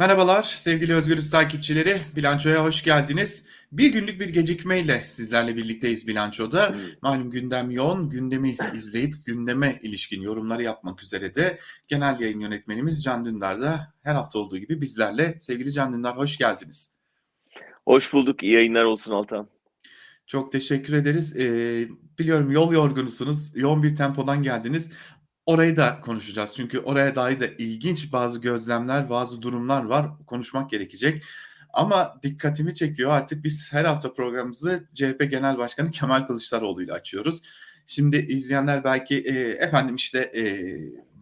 Merhabalar sevgili Özgürüz takipçileri. Bilançoya hoş geldiniz. Bir günlük bir gecikmeyle sizlerle birlikteyiz Bilanço'da. Malum gündem yoğun. Gündemi izleyip gündeme ilişkin yorumları yapmak üzere de genel yayın yönetmenimiz Can Dündar da her hafta olduğu gibi bizlerle. Sevgili Can Dündar hoş geldiniz. Hoş bulduk. İyi yayınlar olsun Altan. Çok teşekkür ederiz. Ee, biliyorum yol yorgunusunuz. Yoğun bir tempodan geldiniz. Orayı da konuşacağız. Çünkü oraya dair de ilginç bazı gözlemler, bazı durumlar var. Konuşmak gerekecek. Ama dikkatimi çekiyor. Artık biz her hafta programımızı CHP Genel Başkanı Kemal Kılıçdaroğlu ile açıyoruz. Şimdi izleyenler belki e, efendim işte e,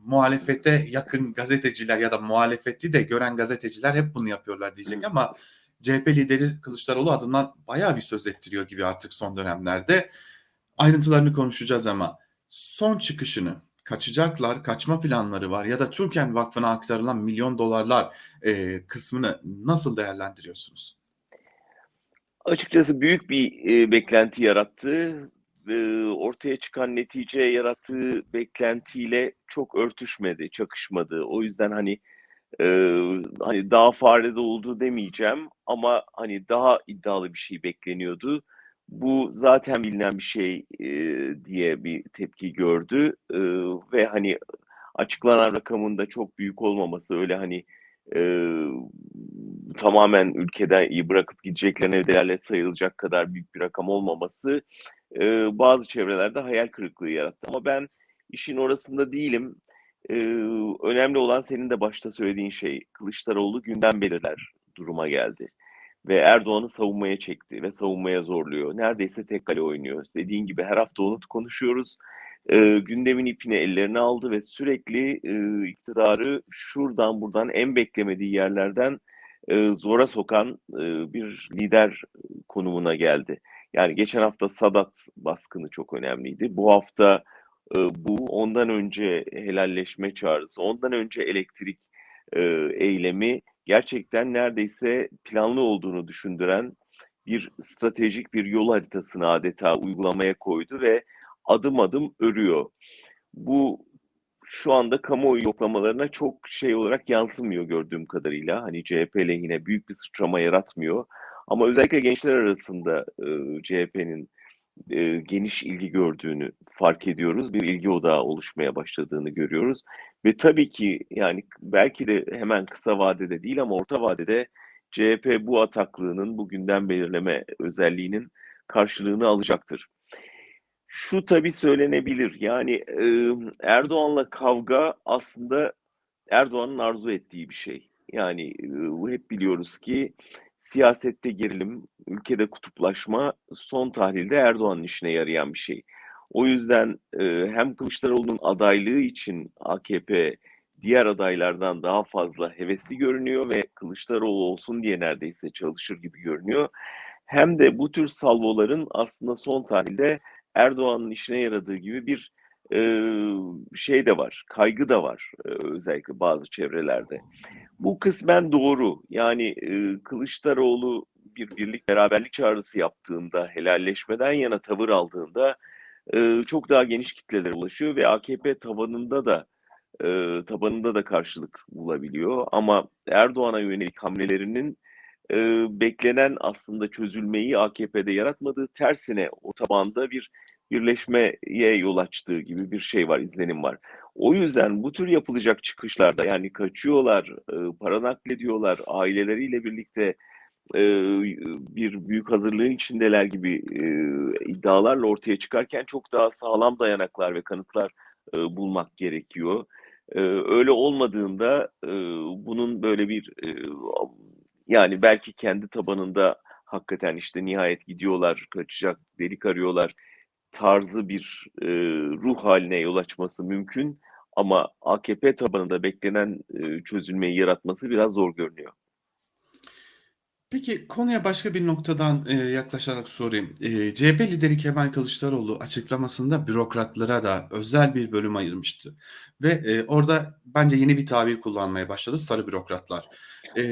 muhalefete yakın gazeteciler ya da muhalefeti de gören gazeteciler hep bunu yapıyorlar diyecek ama CHP lideri Kılıçdaroğlu adından bayağı bir söz ettiriyor gibi artık son dönemlerde. Ayrıntılarını konuşacağız ama son çıkışını kaçacaklar, kaçma planları var ya da Türken Vakfı'na aktarılan milyon dolarlar e, kısmını nasıl değerlendiriyorsunuz? Açıkçası büyük bir e, beklenti yarattı. E, ortaya çıkan netice yarattığı beklentiyle çok örtüşmedi, çakışmadı. O yüzden hani e, hani daha farede oldu demeyeceğim ama hani daha iddialı bir şey bekleniyordu. Bu zaten bilinen bir şey e, diye bir tepki gördü e, ve hani açıklanan rakamın da çok büyük olmaması öyle hani e, tamamen ülkeden iyi bırakıp gideceklerine delalet sayılacak kadar büyük bir rakam olmaması e, bazı çevrelerde hayal kırıklığı yarattı. Ama ben işin orasında değilim. E, önemli olan senin de başta söylediğin şey Kılıçdaroğlu gündem belirler duruma geldi ve Erdoğan'ı savunmaya çekti ve savunmaya zorluyor. Neredeyse tek kale oynuyor. Dediğin gibi her hafta onu konuşuyoruz. E, gündemin ipini ellerine aldı ve sürekli e, iktidarı şuradan buradan en beklemediği yerlerden e, zora sokan e, bir lider konumuna geldi. Yani geçen hafta Sadat baskını çok önemliydi. Bu hafta e, bu, ondan önce helalleşme çağrısı, ondan önce elektrik e, eylemi gerçekten neredeyse planlı olduğunu düşündüren bir stratejik bir yol haritasını adeta uygulamaya koydu ve adım adım örüyor. Bu şu anda kamuoyu yoklamalarına çok şey olarak yansımıyor gördüğüm kadarıyla. Hani CHP lehine büyük bir sıçrama yaratmıyor. Ama özellikle gençler arasında e, CHP'nin e, geniş ilgi gördüğünü fark ediyoruz. Bir ilgi odağı oluşmaya başladığını görüyoruz. Ve tabii ki yani belki de hemen kısa vadede değil ama orta vadede CHP bu ataklığının, bu gündem belirleme özelliğinin karşılığını alacaktır. Şu tabii söylenebilir. Yani e, Erdoğan'la kavga aslında Erdoğan'ın arzu ettiği bir şey. Yani e, hep biliyoruz ki siyasette gerilim, ülkede kutuplaşma son tahlilde Erdoğan'ın işine yarayan bir şey. O yüzden e, hem Kılıçdaroğlu'nun adaylığı için AKP diğer adaylardan daha fazla hevesli görünüyor ve Kılıçdaroğlu olsun diye neredeyse çalışır gibi görünüyor. Hem de bu tür salvoların aslında son tahlilde Erdoğan'ın işine yaradığı gibi bir e, şey de var, kaygı da var e, özellikle bazı çevrelerde. Bu kısmen doğru. Yani e, Kılıçdaroğlu bir birlik beraberlik çağrısı yaptığında, helalleşmeden yana tavır aldığında e, çok daha geniş kitlelere ulaşıyor ve AKP tabanında da e, tabanında da karşılık bulabiliyor. Ama Erdoğan'a yönelik hamlelerinin e, beklenen aslında çözülmeyi AKP'de yaratmadığı tersine o tabanda bir birleşmeye yol açtığı gibi bir şey var, izlenim var. O yüzden bu tür yapılacak çıkışlarda yani kaçıyorlar, e, para naklediyorlar, aileleriyle birlikte e, bir büyük hazırlığın içindeler gibi e, iddialarla ortaya çıkarken çok daha sağlam dayanaklar ve kanıtlar e, bulmak gerekiyor. E, öyle olmadığında e, bunun böyle bir e, yani belki kendi tabanında hakikaten işte nihayet gidiyorlar, kaçacak delik arıyorlar tarzı bir e, ruh haline yol açması mümkün ama AKP tabanında beklenen e, çözülmeyi yaratması biraz zor görünüyor. Peki konuya başka bir noktadan e, yaklaşarak sorayım. E, CHP lideri Kemal Kılıçdaroğlu açıklamasında bürokratlara da özel bir bölüm ayırmıştı. Ve e, orada bence yeni bir tabir kullanmaya başladı sarı bürokratlar. E,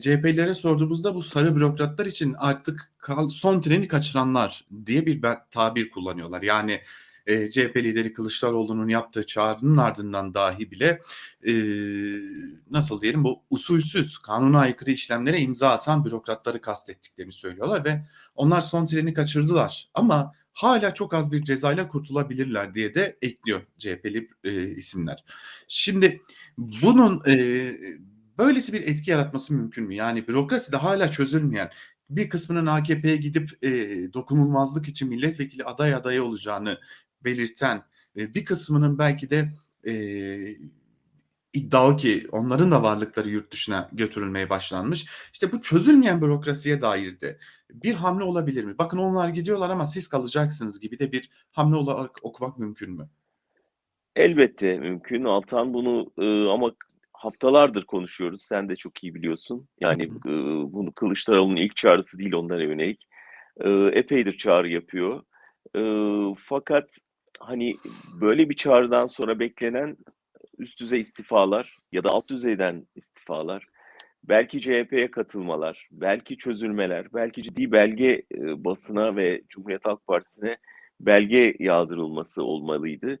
CHP'lilere sorduğumuzda bu sarı bürokratlar için artık son treni kaçıranlar diye bir tabir kullanıyorlar. Yani eee, CHP lideri Kılıçdaroğlu'nun yaptığı çağrının ardından dahi bile, eee, nasıl diyelim, bu usulsüz, kanuna aykırı işlemlere imza atan bürokratları kastettiklerini söylüyorlar ve onlar son treni kaçırdılar ama hâlâ çok az bir cezayla kurtulabilirler diye de ekliyor CHP'li, eee, isimler. Şimdi bunun, eee, böylesi bir etki yaratması mümkün mü? Yani bürokraside hâlâ çözülmeyen, bir kısmının AKP'ye gidip, eee, dokunulmazlık için milletvekili aday adayı olacağını belirten, eee, bir kısmının belki de, eee, iddia o ki onların da varlıkları yurt dışına götürülmeye başlanmış. İşte bu çözülmeyen bürokrasiye dair de bir hamle olabilir mi? Bakın onlar gidiyorlar ama siz kalacaksınız gibi de bir hamle olarak okumak mümkün mü? Elbette mümkün. Altan bunu, ııı, ama haftalardır konuşuyoruz. Sen de çok iyi biliyorsun. Yani, ııı, bunu Kılıçdaroğlu'nun ilk çağrısı değil onlara yönelik. Iıı, epeydir çağrı yapıyor. Iıı, fakat, hani, böyle bir çağrıdan sonra beklenen üst düzey istifalar ya da alt düzeyden istifalar, belki CHP'ye katılmalar, belki çözülmeler, belki ciddi belge, eee, basına ve Cumhuriyet Halk Partisi'ne belge yağdırılması olmalıydı.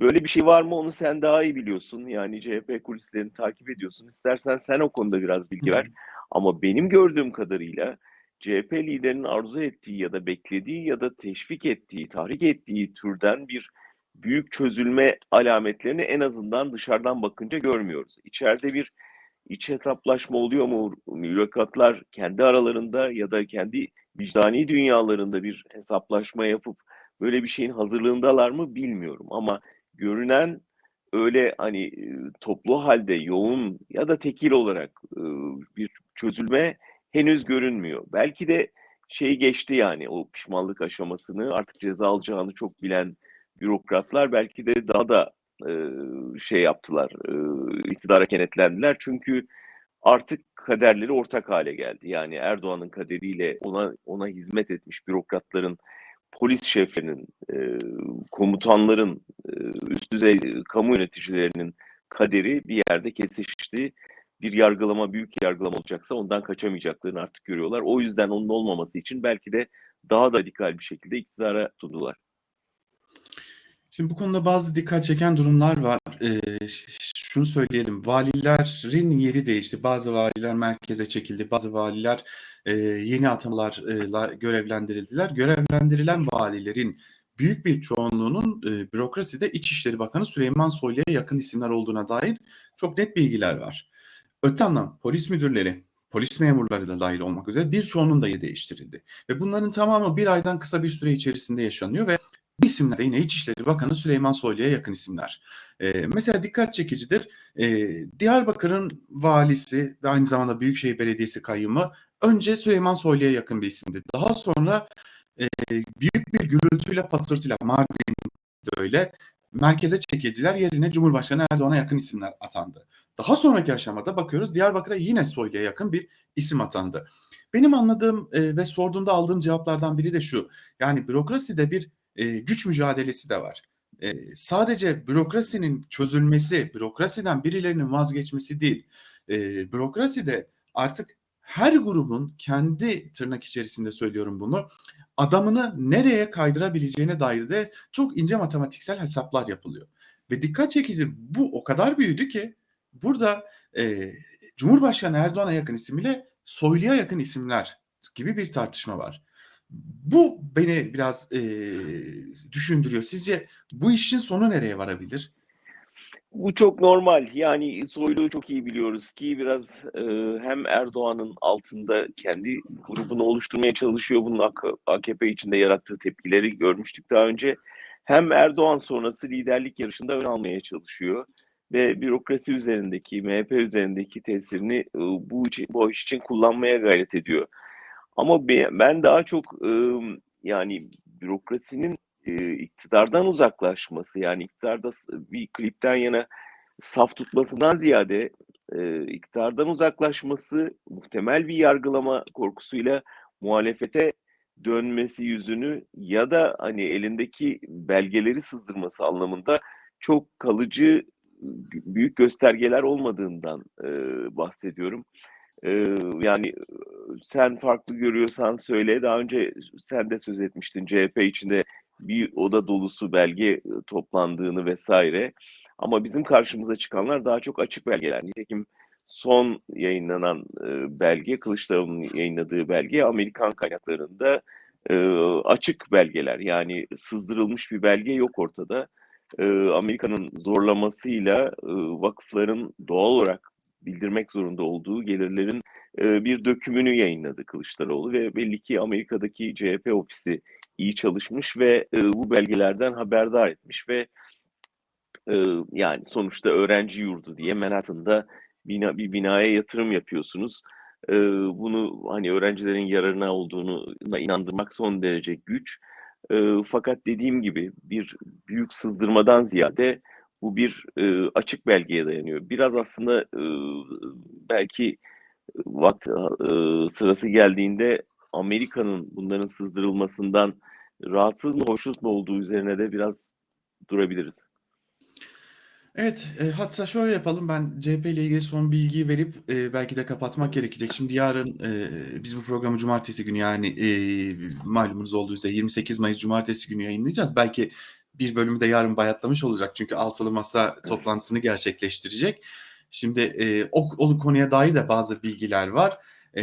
Böyle bir şey var mı onu sen daha iyi biliyorsun. Yani CHP kulislerini takip ediyorsun. İstersen sen o konuda biraz bilgi ver. Ama benim gördüğüm kadarıyla CHP liderinin arzu ettiği ya da beklediği ya da teşvik ettiği, tahrik ettiği türden bir büyük çözülme alametlerini en azından dışarıdan bakınca görmüyoruz. İçeride bir iç hesaplaşma oluyor mu? Bürokratlar kendi aralarında ya da kendi vicdani dünyalarında bir hesaplaşma yapıp böyle bir şeyin hazırlığındalar mı bilmiyorum ama görünen öyle, hani, ııı, toplu hâlde yoğun ya da tekil olarak, ııı, bir çözülme henüz görünmüyor. Belki de şeyi geçti yani o pişmanlık aşamasını, artık ceza alacağını çok bilen bürokratlar belki de daha da, ııı, şey yaptılar, ııı, iktidara kenetlendiler. Çünkü artık kaderleri ortak hâle geldi. Yani Erdoğan'ın kaderiyle ona ona hizmet etmiş bürokratların, polis şeflerinin, eee, komutanların, eee, üst düzey, kamu yöneticilerinin kaderi bir yerde kesişti. Bir yargılama, büyük yargılama olacaksa ondan kaçamayacaklarını artık görüyorlar. O yüzden onun olmaması için belki de daha da radikal bir şekilde iktidara tutundular. Şimdi bu konuda bazı dikkat çeken durumlar var. Eee, ş şunu söyleyelim, valilerin yeri değişti. Bazı valiler merkeze çekildi, bazı valiler, eee, yeni atamalarla görevlendirildiler. Görevlendirilen valilerin büyük bir çoğunluğunun, eee, bürokraside İçişleri Bakanı Süleyman Soylu'ya yakın isimler olduğuna dair çok net bilgiler var. Öte yandan polis müdürleri, polis memurları da dâhil olmak üzere birçoğunun da yeri değiştirildi ve bunların tamamı 1 aydan kısa bir süre içerisinde yaşanıyor ve bu isimler de yine İçişleri Bakanı Süleyman Soylu'ya yakın isimler. Eee, mesela dikkat çekicidir, eee, Diyarbakır'ın valisi ve aynı zamanda Büyükşehir Belediyesi kayyumu önce Süleyman Soylu'ya yakın bir isimdi. Daha sonra, eee, büyük bir gürültüyle, patırtıyla Mardin'de öyle, merkeze çekildiler. Yerine Cumhurbaşkanı Erdoğan'a yakın isimler atandı. Daha sonraki aşamada bakıyoruz Diyarbakır'a yine Soylu'ya yakın bir isim atandı. Benim anladığım, eee, ve sorduğumda aldığım cevaplardan biri de şu: Yani bürokraside bir, eee, güç mücadelesi de var. Eee, sadece bürokrasinin çözülmesi, bürokrasiden birilerinin vazgeçmesi değil, eee, bürokraside artık her grubun kendi tırnak içerisinde söylüyorum bunu, adamını nereye kaydırabileceğine dair de çok ince matematiksel hesaplar yapılıyor ve dikkat çekici bu o kadar büyüdü ki burada, eee, Cumhurbaşkanı Erdoğan'a yakın isim ile Soylu'ya yakın isimler gibi bir tartışma var. Bu beni biraz, eee, düşündürüyor. Sizce bu işin sonu nereye varabilir? Bu çok normal. Yani Soylu'yu çok iyi biliyoruz ki biraz, eee, hem Erdoğan'ın altında kendi grubunu oluşturmaya çalışıyor. Bunun AK AKP içinde yarattığı tepkileri görmüştük daha önce. Hem Erdoğan sonrası liderlik yarışında ön almaya çalışıyor ve bürokrasi üzerindeki, MHP üzerindeki tesirini, ııı, bu için bu iş için kullanmaya gayret ediyor. Ama be ben daha çok, yani bürokrasinin, eee, iktidardan uzaklaşması, yani iktidarda bir klipten yana saf tutmasından ziyade, eee, iktidardan uzaklaşması, muhtemel bir yargılama korkusuyla muhalefete dönmesi yüzünü ya da, hani, elindeki belgeleri sızdırması anlamında çok kalıcı, büyük göstergeler olmadığından, eee, bahsediyorum. Eee, yani, ııı, sen farklı görüyorsan söyle. Daha önce sen de söz etmiştin CHP içinde bir oda dolusu belge e, toplandığını vesaire. Ama bizim karşımıza çıkanlar daha çok açık belgeler. Nitekim son yayınlanan e, belge, Kılıçdaroğlu'nun yayınladığı belge Amerikan kaynaklarında e, açık belgeler. Yani sızdırılmış bir belge yok ortada. E, Amerika'nın zorlamasıyla e, vakıfların doğal olarak bildirmek zorunda olduğu gelirlerin e, bir dökümünü yayınladı Kılıçdaroğlu ve belli ki Amerika'daki CHP ofisi iyi çalışmış ve e, bu belgelerden haberdar etmiş ve e, yani sonuçta öğrenci yurdu diye Manhattan'da bina, bir binaya yatırım yapıyorsunuz. E, bunu hani öğrencilerin yararına olduğunu inandırmak son derece güç. E, fakat dediğim gibi bir büyük sızdırmadan ziyade bu bir e, açık belgeye dayanıyor. Biraz aslında e, belki vakti e, sırası geldiğinde Amerika'nın bunların sızdırılmasından rahatsız mı, hoşnut mu olduğu üzerine de biraz durabiliriz. Evet, e, hatta şöyle yapalım. Ben CHP ile ilgili son bilgiyi verip e, belki de kapatmak gerekecek. Şimdi yarın e, biz bu programı cumartesi günü yani e, malumunuz olduğu üzere 28 Mayıs cumartesi günü yayınlayacağız. Belki bir bölümü de yarın bayatlamış olacak. Çünkü altılı masa toplantısını gerçekleştirecek. Şimdi e, o, o konuya dair de bazı bilgiler var. E,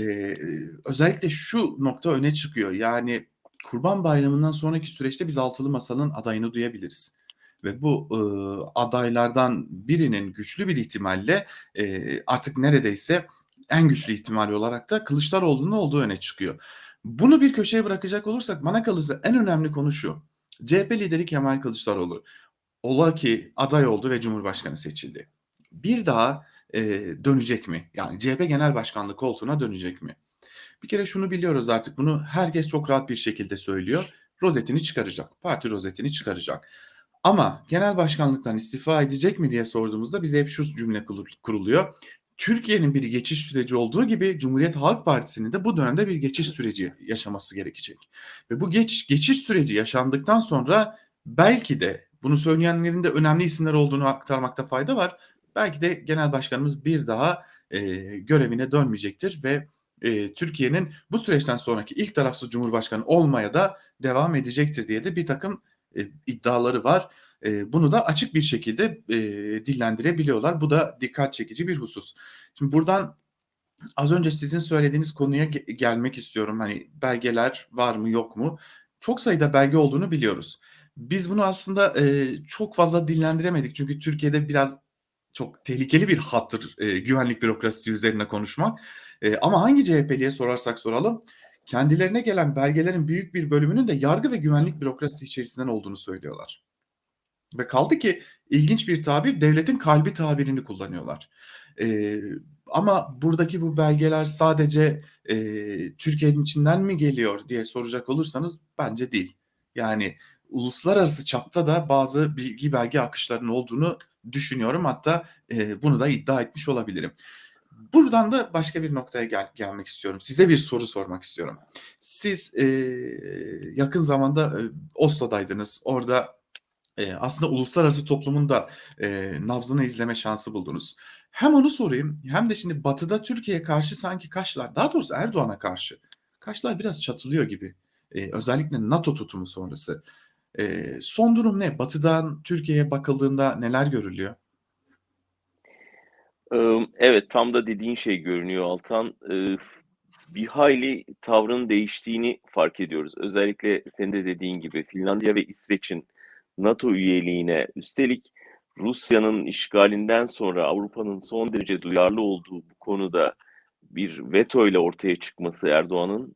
özellikle şu nokta öne çıkıyor. Yani Kurban Bayramı'ndan sonraki süreçte biz altılı masanın adayını duyabiliriz ve bu e, adaylardan birinin güçlü bir ihtimalle e, artık neredeyse en güçlü ihtimal olarak da Kılıçdaroğlu'nun olduğu öne çıkıyor. Bunu bir köşeye bırakacak olursak bana kalırsa en önemli konu şu. CHP lideri Kemal Kılıçdaroğlu ola ki aday oldu ve Cumhurbaşkanı seçildi. Bir daha e, dönecek mi? Yani CHP Genel Başkanlığı koltuğuna dönecek mi? Bir kere şunu biliyoruz artık bunu herkes çok rahat bir şekilde söylüyor. Rozetini çıkaracak. Parti rozetini çıkaracak. Ama genel başkanlıktan istifa edecek mi diye sorduğumuzda bize hep şu cümle kuruluyor. Türkiye'nin bir geçiş süreci olduğu gibi Cumhuriyet Halk Partisi'nin de bu dönemde bir geçiş süreci yaşaması gerekecek. Ve bu geç geçiş süreci yaşandıktan sonra belki de bunu söyleyenlerin de önemli isimler olduğunu aktarmakta fayda var. Belki de genel başkanımız bir daha e, görevine dönmeyecektir ve e, Türkiye'nin bu süreçten sonraki ilk tarafsız cumhurbaşkanı olmaya da devam edecektir diye de bir takım e, iddiaları var. E, bunu da açık bir şekilde e, dillendirebiliyorlar. Bu da dikkat çekici bir husus. Şimdi buradan az önce sizin söylediğiniz konuya ge- gelmek istiyorum. Hani belgeler var mı yok mu? Çok sayıda belge olduğunu biliyoruz. Biz bunu aslında e, çok fazla dillendiremedik. Çünkü Türkiye'de biraz çok tehlikeli bir hattır e, güvenlik bürokrasisi üzerine konuşmak. E, ama hangi CHP'liye sorarsak soralım kendilerine gelen belgelerin büyük bir bölümünün de yargı ve güvenlik bürokrasisi içerisinden olduğunu söylüyorlar. Ve kaldı ki ilginç bir tabir devletin kalbi tabirini kullanıyorlar. Ee, ama buradaki bu belgeler sadece e, Türkiye'nin içinden mi geliyor diye soracak olursanız bence değil. Yani uluslararası çapta da bazı bilgi belge akışlarının olduğunu düşünüyorum. Hatta e, bunu da iddia etmiş olabilirim. Buradan da başka bir noktaya gel gelmek istiyorum. Size bir soru sormak istiyorum. Siz e, yakın zamanda e, Oslo'daydınız. Orada e, aslında uluslararası toplumun da e, nabzını izleme şansı buldunuz. Hem onu sorayım hem de şimdi Batı'da Türkiye'ye karşı sanki kaşlar, daha doğrusu Erdoğan'a karşı kaşlar biraz çatılıyor gibi. E, özellikle NATO tutumu sonrası. E, son durum ne? Batı'dan Türkiye'ye bakıldığında neler görülüyor? Evet, tam da dediğin şey görünüyor Altan. Bir hayli tavrın değiştiğini fark ediyoruz. Özellikle senin de dediğin gibi Finlandiya ve İsveç'in NATO üyeliğine, üstelik Rusya'nın işgalinden sonra Avrupa'nın son derece duyarlı olduğu bu konuda bir veto ile ortaya çıkması Erdoğan'ın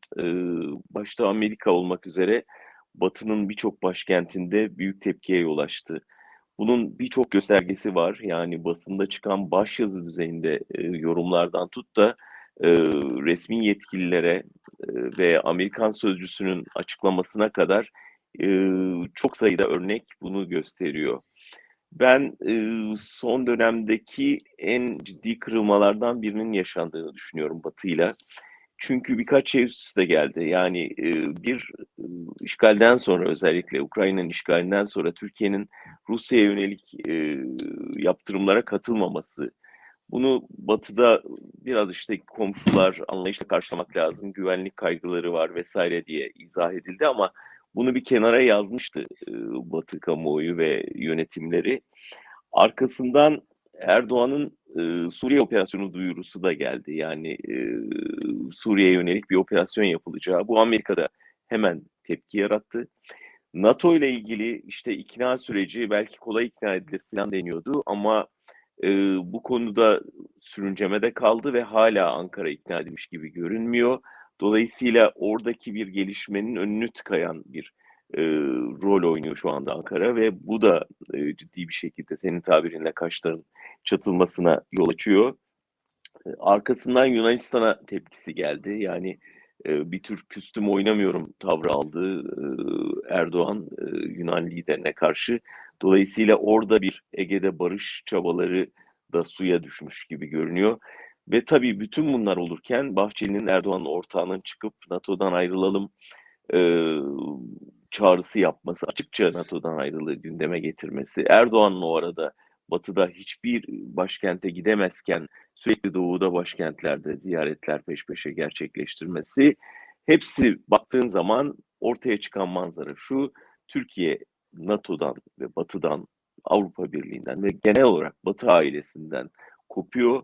başta Amerika olmak üzere Batı'nın birçok başkentinde büyük tepkiye yol açtı. Bunun birçok göstergesi var. Yani basında çıkan başyazı düzeyinde e, yorumlardan tut da e, resmi yetkililere e, ve Amerikan sözcüsünün açıklamasına kadar e, çok sayıda örnek bunu gösteriyor. Ben e, son dönemdeki en ciddi kırılmalardan birinin yaşandığını düşünüyorum Batı'yla. Çünkü birkaç şey üst üste geldi. Yani e, bir işgalden sonra özellikle Ukrayna'nın işgalinden sonra Türkiye'nin Rusya'ya yönelik e, yaptırımlara katılmaması. Bunu batıda biraz işte komşular anlayışla karşılamak lazım, güvenlik kaygıları var vesaire diye izah edildi ama Bunu bir kenara yazmıştı e, Batı kamuoyu ve yönetimleri. Arkasından Erdoğan'ın e, Suriye operasyonu duyurusu da geldi. Yani e, Suriye'ye yönelik bir operasyon yapılacağı. Bu Amerika'da hemen tepki yarattı. NATO ile ilgili işte ikna süreci belki kolay ikna edilir falan deniyordu ama e, bu konuda sürüncemede kaldı ve hala Ankara ikna edilmiş gibi görünmüyor. Dolayısıyla oradaki bir gelişmenin önünü tıkayan bir e, rol oynuyor şu anda Ankara ve bu da e, ciddi bir şekilde senin tabirinle kaşların çatılmasına yol açıyor. E, arkasından Yunanistan'a tepkisi geldi. Yani e, bir tür küstüm oynamıyorum tavrı aldı e, Erdoğan e, Yunan liderine karşı. Dolayısıyla orada bir Ege'de barış çabaları da suya düşmüş gibi görünüyor. Ve tabii bütün bunlar olurken Bahçeli'nin Erdoğan'ın ortağının çıkıp NATO'dan ayrılalım e, çağrısı yapması, açıkça NATO'dan ayrılığı gündeme getirmesi, Erdoğan'ın o arada batıda hiçbir başkente gidemezken sürekli doğuda başkentlerde ziyaretler peş peşe gerçekleştirmesi hepsi baktığın zaman ortaya çıkan manzara şu Türkiye NATO'dan ve batıdan Avrupa Birliği'nden ve genel olarak Batı ailesinden kopuyor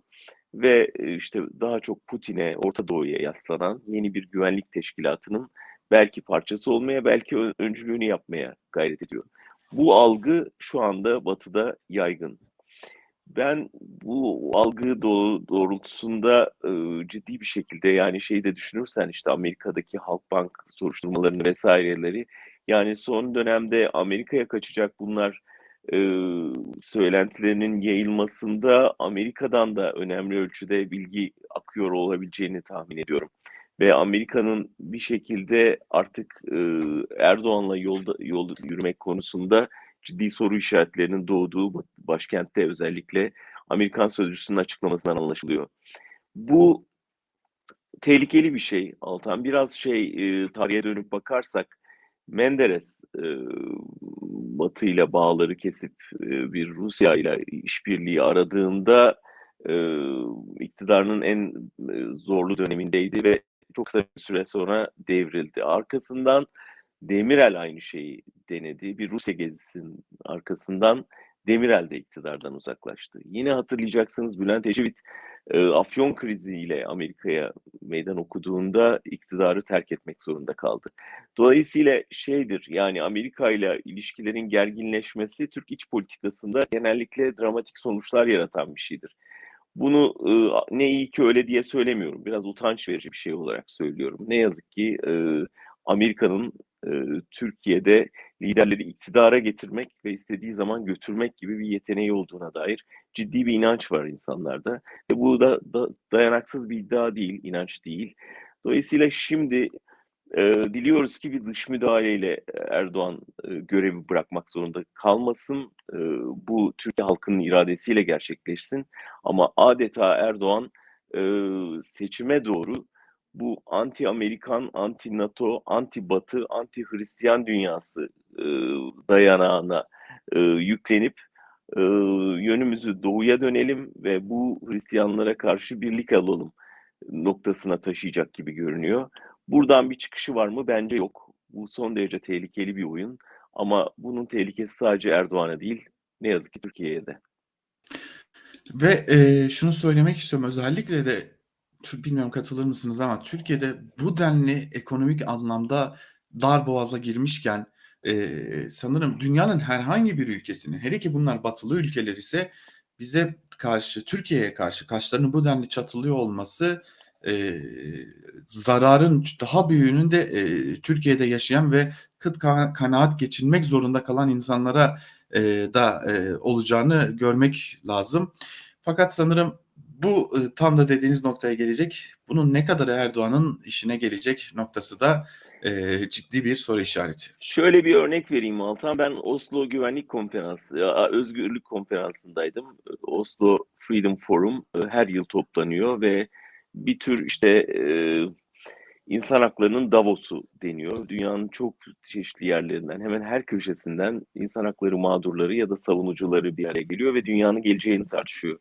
ve işte daha çok Putin'e, Orta Doğu'ya yaslanan yeni bir güvenlik teşkilatının belki parçası olmaya, belki öncülüğünü yapmaya gayret ediyor. Bu algı şu anda Batı'da yaygın. Ben bu algı doğrultusunda e, ciddi bir şekilde yani şeyi de düşünürsen işte Amerika'daki Halkbank soruşturmalarını vesaireleri yani son dönemde Amerika'ya kaçacak bunlar e, söylentilerinin yayılmasında Amerika'dan da önemli ölçüde bilgi akıyor olabileceğini tahmin ediyorum. Ve Amerika'nın bir şekilde artık e, Erdoğan'la yolda yol yürümek konusunda ciddi soru işaretlerinin doğduğu başkentte özellikle Amerikan sözcüsünün açıklamasından anlaşılıyor. Bu tehlikeli bir şey Altan. Biraz şey e, tarihe dönüp bakarsak Menderes e, Batı ile bağları kesip e, bir Rusya ile işbirliği aradığında e, iktidarının en e, zorlu dönemindeydi ve çok kısa bir süre sonra devrildi. Arkasından Demirel aynı şeyi denedi. Bir Rusya gezisinin arkasından Demirel de iktidardan uzaklaştı. Yine hatırlayacaksınız Bülent Ecevit e, Afyon kriziyle Amerika'ya meydan okuduğunda iktidarı terk etmek zorunda kaldı. Dolayısıyla şeydir yani Amerika ile ilişkilerin gerginleşmesi Türk iç politikasında genellikle dramatik sonuçlar yaratan bir şeydir. Bunu e, ne iyi ki öyle diye söylemiyorum. Biraz utanç verici bir şey olarak söylüyorum. Ne yazık ki e, Amerika'nın e, Türkiye'de liderleri iktidara getirmek ve istediği zaman götürmek gibi bir yeteneği olduğuna dair ciddi bir inanç var insanlarda. Ve bu da, da dayanaksız bir iddia değil, inanç değil. Dolayısıyla şimdi e, diliyoruz ki bir dış müdahaleyle Erdoğan e, görevi bırakmak zorunda kalmasın. E, bu Türkiye halkının iradesiyle gerçekleşsin. Ama adeta Erdoğan e, seçime doğru bu anti-Amerikan, anti-NATO, anti-Batı, anti-Hristiyan dünyası e, dayanağına e, yüklenip e, yönümüzü doğuya dönelim ve bu Hristiyanlara karşı birlik alalım noktasına taşıyacak gibi görünüyor. Buradan bir çıkışı var mı? Bence yok. Bu son derece tehlikeli bir oyun. Ama bunun tehlikesi sadece Erdoğan'a değil, ne yazık ki Türkiye'ye de. Ve e, şunu söylemek istiyorum özellikle de bilmiyorum katılır mısınız ama Türkiye'de bu denli ekonomik anlamda dar boğaza girmişken e, sanırım dünyanın herhangi bir ülkesinin hele ki bunlar batılı ülkeler ise bize karşı Türkiye'ye karşı kaşlarının bu denli çatılıyor olması e, zararın daha büyüğünün de e, Türkiye'de yaşayan ve kıt kanaat geçinmek zorunda kalan insanlara e, da e, olacağını görmek lazım. Fakat sanırım bu tam da dediğiniz noktaya gelecek. Bunun ne kadar Erdoğan'ın işine gelecek noktası da e, ciddi bir soru işareti. Şöyle bir örnek vereyim Altan. Ben Oslo Güvenlik Konferansı, Özgürlük Konferansı'ndaydım. Oslo Freedom Forum her yıl toplanıyor ve bir tür işte e, insan haklarının Davos'u deniyor. Dünyanın çok çeşitli yerlerinden, hemen her köşesinden insan hakları mağdurları ya da savunucuları bir araya geliyor ve dünyanın geleceğini tartışıyor.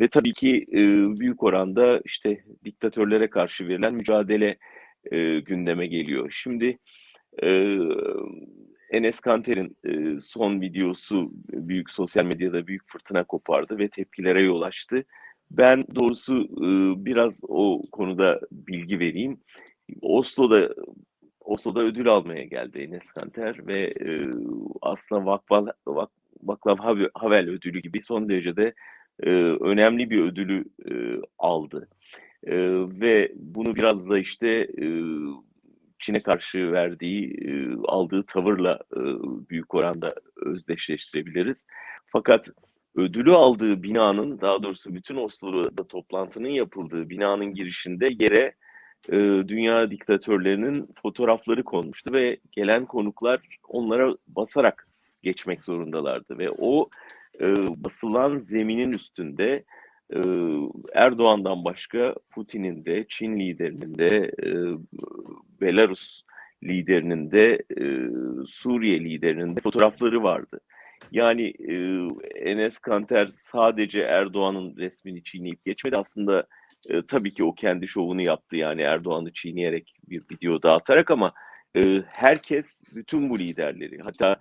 Ve tabii ki e, büyük oranda işte diktatörlere karşı verilen mücadele e, gündeme geliyor. Şimdi Enes Kanter'in son videosu büyük sosyal medyada büyük fırtına kopardı ve tepkilere yol açtı. Ben doğrusu biraz o konuda bilgi vereyim. Oslo'da Oslo'da ödül almaya geldi Enes Kanter ve aslında Vakval, Vak, Vaklav Havel ödülü gibi son derecede önemli bir ödülü aldı. Ve bunu biraz da işte Çin'e karşı verdiği, aldığı tavırla büyük oranda özdeşleştirebiliriz. Fakat ödülü aldığı binanın, daha doğrusu bütün Oslo'da toplantının yapıldığı binanın girişinde yere dünya diktatörlerinin fotoğrafları konmuştu ve gelen konuklar onlara basarak geçmek zorundalardı ve o basılan zeminin üstünde Erdoğan'dan başka Putin'in de, Çin liderinin de, Belarus liderinin de, Suriye liderinin de fotoğrafları vardı. Yani Enes Kanter sadece Erdoğan'ın resmini çiğneyip geçmedi. Aslında tabii ki o kendi şovunu yaptı yani Erdoğan'ı çiğneyerek bir video dağıtarak ama herkes, bütün bu liderleri hatta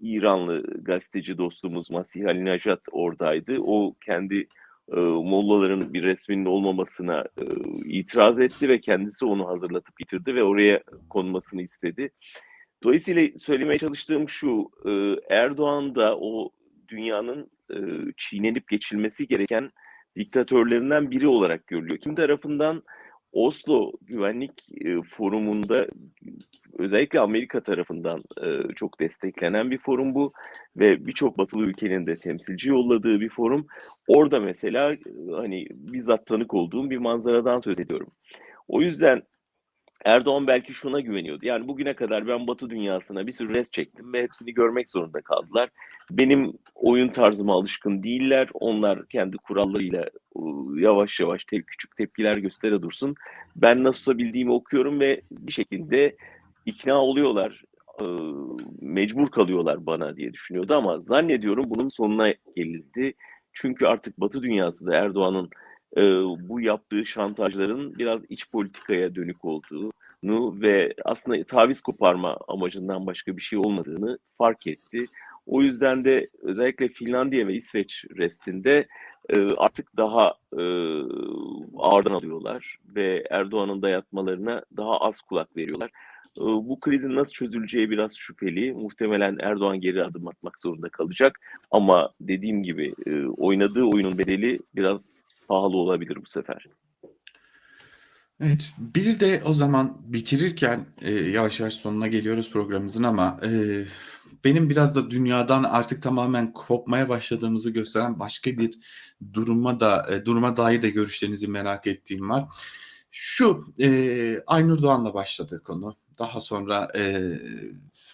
İranlı gazeteci dostumuz Masih Ali Najat oradaydı. O kendi e, mollaların bir resminin olmamasına e, itiraz etti ve kendisi onu hazırlatıp getirdi ve oraya konmasını istedi. Dolayısıyla söylemeye çalıştığım şu, e, Erdoğan da o dünyanın e, çiğnenip geçilmesi gereken diktatörlerinden biri olarak görülüyor. Kim tarafından Oslo Güvenlik e, Forumu'nda özellikle Amerika tarafından çok desteklenen bir forum bu ve birçok batılı ülkenin de temsilci yolladığı bir forum. Orada mesela hani bizzat tanık olduğum bir manzaradan söz ediyorum. O yüzden Erdoğan belki şuna güveniyordu. Yani bugüne kadar ben Batı dünyasına bir sürü res çektim ve hepsini görmek zorunda kaldılar. Benim oyun tarzıma alışkın değiller. Onlar kendi kurallarıyla yavaş yavaş te küçük tepkiler göstere dursun. Ben nasılsa bildiğimi okuyorum ve bir şekilde ikna oluyorlar. Mecbur kalıyorlar bana diye düşünüyordu ama zannediyorum bunun sonuna gelildi. Çünkü artık Batı dünyası da Erdoğan'ın e, bu yaptığı şantajların biraz iç politikaya dönük olduğunu ve aslında taviz koparma amacından başka bir şey olmadığını fark etti. O yüzden de özellikle Finlandiya ve İsveç restinde e, artık daha e, ağırdan alıyorlar ve Erdoğan'ın dayatmalarına daha az kulak veriyorlar. E, bu krizin nasıl çözüleceği biraz şüpheli. Muhtemelen Erdoğan geri adım atmak zorunda kalacak. Ama dediğim gibi e, oynadığı oyunun bedeli biraz pahalı olabilir bu sefer. Evet, bir de o zaman bitirirken e, yavaş yavaş sonuna geliyoruz programımızın ama e, benim biraz da dünyadan artık tamamen kopmaya başladığımızı gösteren başka bir duruma da e, duruma dair de görüşlerinizi merak ettiğim var. Şu e, Aynur Doğan'la başladı konu. Daha sonra e,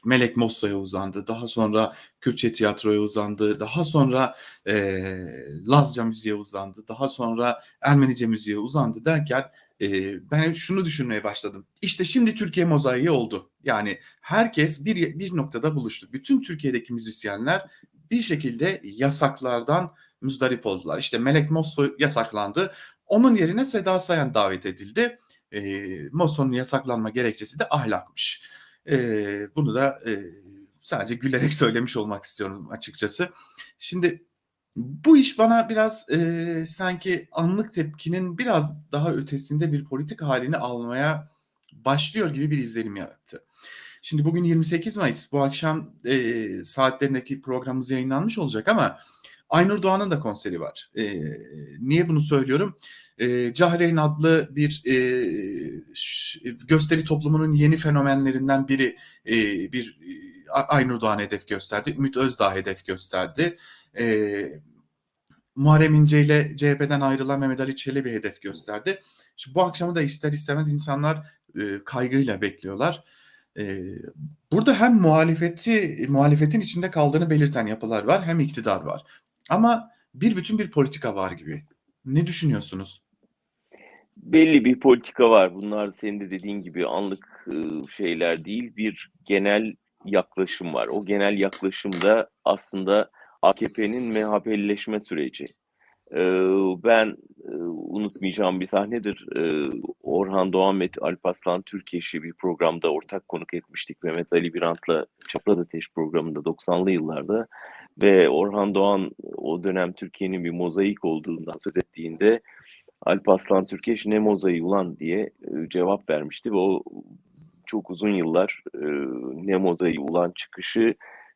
Melek Mosso'ya uzandı. Daha sonra Kürtçe tiyatroya uzandı. Daha sonra e, Lazca müziğe uzandı. Daha sonra Ermenice müziğe uzandı derken e, ben şunu düşünmeye başladım. İşte şimdi Türkiye mozaiği oldu. Yani herkes bir, bir noktada buluştu. Bütün Türkiye'deki müzisyenler bir şekilde yasaklardan müzdarip oldular. İşte Melek Mosso yasaklandı. Onun yerine Seda Sayan davet edildi. E, Mosso'nun yasaklanma gerekçesi de ahlakmış. E, bunu da e, sadece gülerek söylemiş olmak istiyorum açıkçası. Şimdi bu iş bana biraz e, sanki anlık tepkinin biraz daha ötesinde bir politik halini almaya başlıyor gibi bir izlenim yarattı. Şimdi bugün 28 Mayıs. Bu akşam e, saatlerindeki programımız yayınlanmış olacak ama Aynur Doğan'ın da konseri var. E, niye bunu söylüyorum? E, Cahreyn adlı bir e, gösteri toplumunun yeni fenomenlerinden biri e, bir e, Aynur Doğan hedef gösterdi. Ümit Özdağ hedef gösterdi. E, Muharrem İnce ile CHP'den ayrılan Mehmet Ali Çelebi hedef gösterdi. Şimdi bu akşamı da ister istemez insanlar e, kaygıyla bekliyorlar. E, burada hem muhalefeti muhalefetin içinde kaldığını belirten yapılar var, hem iktidar var. Ama bir bütün bir politika var gibi. Ne düşünüyorsunuz? Belli bir politika var. Bunlar senin de dediğin gibi anlık şeyler değil. Bir genel yaklaşım var. O genel yaklaşımda aslında AKP'nin MHP'lileşme süreci. Ben unutmayacağım bir sahnedir. Orhan Doğan ve Alparslan Türkeş'i bir programda ortak konuk etmiştik. Mehmet Ali Birant'la Çapraz Ateş programında 90'lı yıllarda ve Orhan Doğan o dönem Türkiye'nin bir mozaik olduğundan söz ettiğinde Alparslan Türkeş ne mozaiği ulan diye e, cevap vermişti ve o çok uzun yıllar e, ne mozaiği ulan çıkışı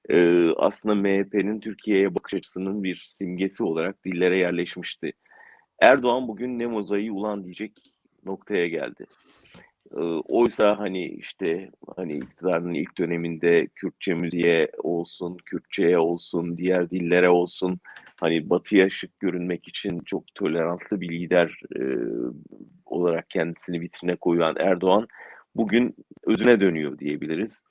e, aslında MHP'nin Türkiye'ye bakış açısının bir simgesi olarak dillere yerleşmişti. Erdoğan bugün ne mozaiği ulan diyecek noktaya geldi. Oysa hani işte hani iktidarın ilk döneminde Kürtçe müziğe olsun, Kürtçe'ye olsun, diğer dillere olsun hani batıya şık görünmek için çok toleranslı bir lider e, olarak kendisini vitrine koyan Erdoğan bugün özüne dönüyor diyebiliriz.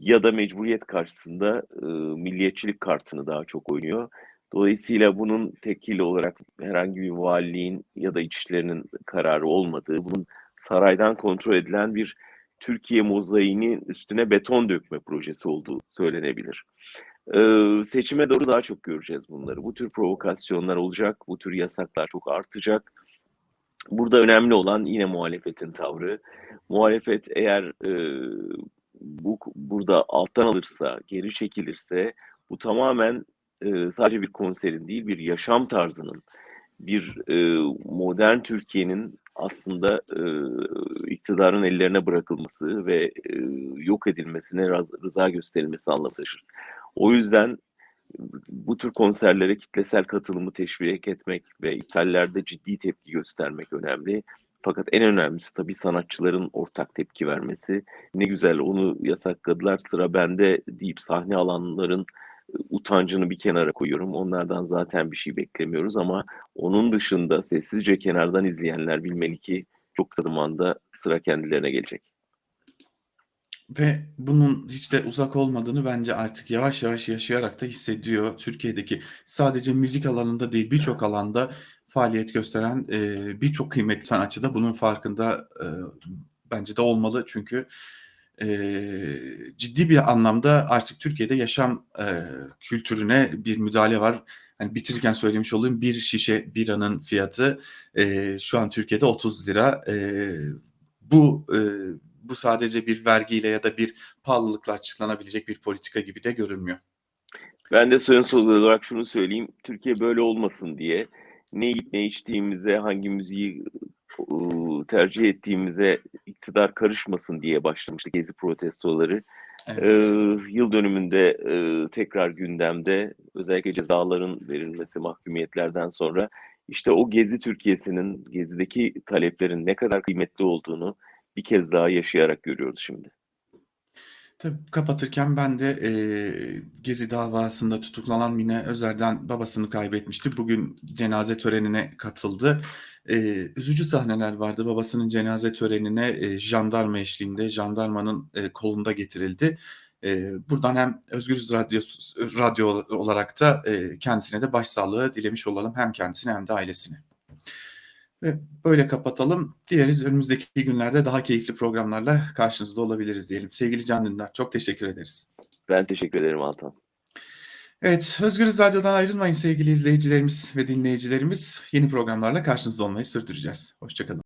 Ya da mecburiyet karşısında e, milliyetçilik kartını daha çok oynuyor. Dolayısıyla bunun tekil olarak herhangi bir valiliğin ya da içişlerinin kararı olmadığı, bunun saraydan kontrol edilen bir Türkiye mozaiğinin üstüne beton dökme projesi olduğu söylenebilir. Ee, seçime doğru daha çok göreceğiz bunları. Bu tür provokasyonlar olacak, bu tür yasaklar çok artacak. Burada önemli olan yine muhalefetin tavrı. Muhalefet eğer e, bu burada alttan alırsa, geri çekilirse bu tamamen e, sadece bir konserin değil, bir yaşam tarzının, bir e, modern Türkiye'nin aslında e, iktidarın ellerine bırakılması ve e, yok edilmesine rıza gösterilmesi anlamı taşır. O yüzden bu tür konserlere kitlesel katılımı teşvik etmek ve iptallerde ciddi tepki göstermek önemli. Fakat en önemlisi tabii sanatçıların ortak tepki vermesi. Ne güzel onu yasakladılar sıra bende deyip sahne alanların utancını bir kenara koyuyorum. Onlardan zaten bir şey beklemiyoruz ama onun dışında sessizce kenardan izleyenler bilmeli ki çok kısa zamanda sıra kendilerine gelecek. Ve bunun hiç de uzak olmadığını bence artık yavaş yavaş yaşayarak da hissediyor. Türkiye'deki sadece müzik alanında değil birçok alanda faaliyet gösteren birçok kıymetli sanatçı da bunun farkında bence de olmalı. Çünkü e, ciddi bir anlamda artık Türkiye'de yaşam e, kültürüne bir müdahale var. Hani bitirirken söylemiş olayım bir şişe biranın fiyatı e, şu an Türkiye'de 30 lira. E, bu e, bu sadece bir vergiyle ya da bir pahalılıkla açıklanabilecek bir politika gibi de görünmüyor. Ben de son söz olarak şunu söyleyeyim. Türkiye böyle olmasın diye ne yiyip ne içtiğimize, hangi müziği tercih ettiğimize iktidar karışmasın diye başlamıştı gezi protestoları. Evet. Ee, yıl dönümünde e, tekrar gündemde özellikle cezaların verilmesi mahkumiyetlerden sonra işte o gezi Türkiye'sinin gezideki taleplerin ne kadar kıymetli olduğunu bir kez daha yaşayarak görüyoruz şimdi. Tabii kapatırken ben de e, Gezi davasında tutuklanan Mine Özer'den babasını kaybetmişti. Bugün cenaze törenine katıldı. E, üzücü sahneler vardı. Babasının cenaze törenine e, jandarma eşliğinde, jandarmanın e, kolunda getirildi. E, buradan hem Özgürüz Radyo, Radyo olarak da e, kendisine de başsağlığı dilemiş olalım. Hem kendisine hem de ailesine. Ve böyle kapatalım. Dileriz önümüzdeki günlerde daha keyifli programlarla karşınızda olabiliriz diyelim. Sevgili Can Dündar çok teşekkür ederiz. Ben teşekkür ederim Altan. Evet, Özgürüz Radyo'dan ayrılmayın sevgili izleyicilerimiz ve dinleyicilerimiz. Yeni programlarla karşınızda olmayı sürdüreceğiz. Hoşçakalın.